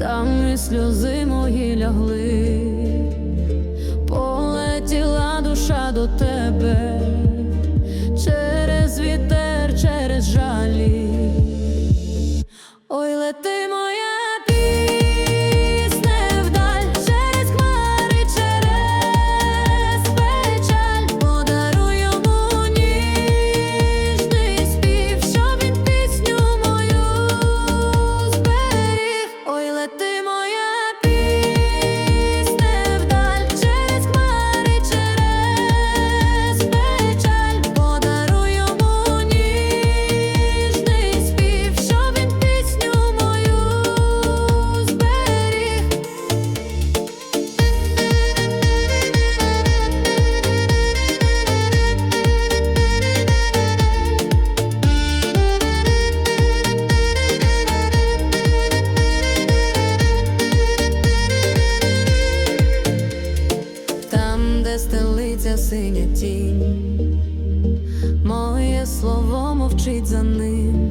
там і сльози мої лягли. Синя тінь, моє слово мовчить за ним.